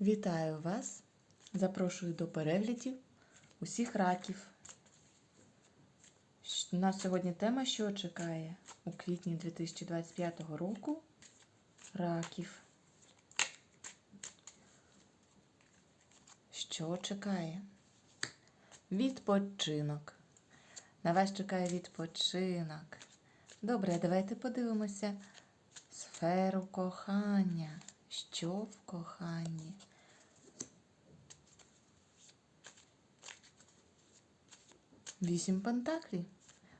Вітаю вас! Запрошую до переглядів усіх раків. У нас сьогодні тема, що чекає у квітні 2025 року раків. Що чекає? Відпочинок. На вас чекає відпочинок. Добре, давайте подивимося сферу кохання. Що в коханні? Вісім пентаклів.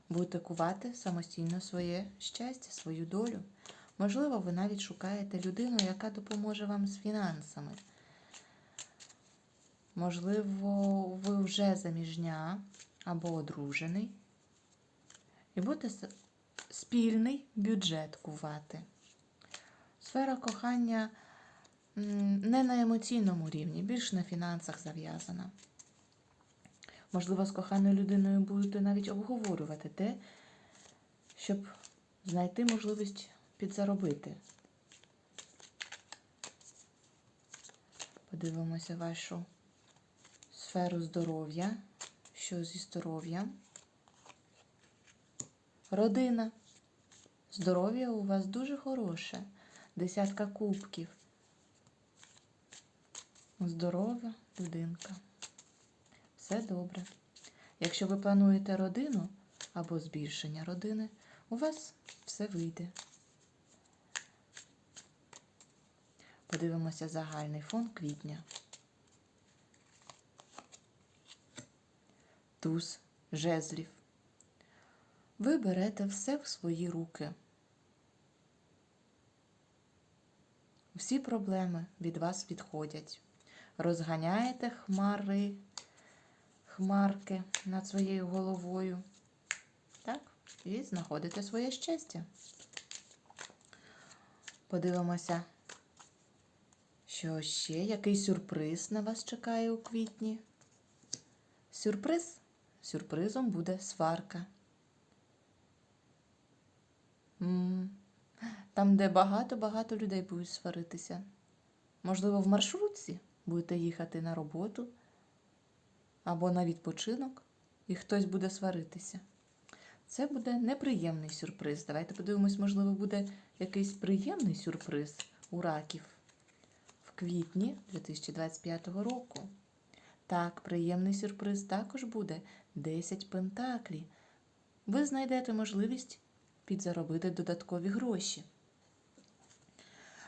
Будете кувати самостійно своє щастя, свою долю. Можливо, ви навіть шукаєте людину, яка допоможе вам з фінансами. Можливо, ви вже заміжня або одружений. І будете спільний бюджет кувати. Сфера кохання не на емоційному рівні, більш на фінансах зав'язана. Можливо, з коханою людиною будете навіть обговорювати те, щоб знайти можливість підзаробити. Подивимося вашу сферу здоров'я. Що зі здоров'ям? Родина. Здоров'я у вас дуже хороше. Десятка кубків. Здорова людинка. Все добре. Якщо ви плануєте родину або збільшення родини, у вас все вийде. Подивимося загальний фон квітня. Туз жезлів. Ви берете все в свої руки. Всі проблеми від вас відходять. Розганяєте хмари, хмарки над своєю головою. Так? І знаходите своє щастя. Подивимося, що ще який сюрприз на вас чекає у квітні. Сюрприз? Сюрпризом буде сварка. Там, де багато-багато людей будуть сваритися. Можливо, в маршрутці будете їхати на роботу або на відпочинок, і хтось буде сваритися. Це буде неприємний сюрприз. Давайте подивимось, можливо, буде якийсь приємний сюрприз у раків в квітні 2025 року. Так, приємний сюрприз також буде 10 пентаклі. Ви знайдете можливість підзаробити додаткові гроші.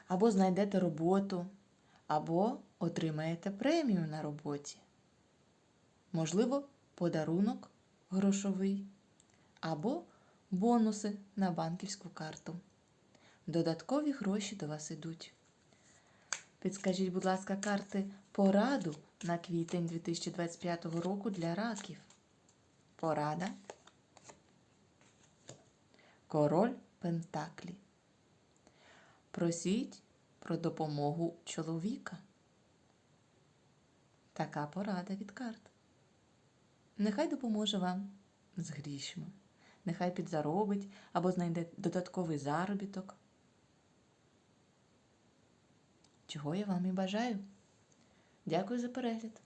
Або знайдете роботу, або отримаєте премію на роботі. Можливо, подарунок грошовий, або бонуси на банківську карту. Додаткові гроші до вас йдуть. Підскажіть, будь ласка, карти пораду на квітень 2025 року для раків. Порада. Король Пентаклі. Просіть про допомогу чоловіка. Така порада від карт. Нехай допоможе вам з грішми. Нехай підзаробить або знайде додатковий заробіток. Чого я вам і бажаю. Дякую за перегляд.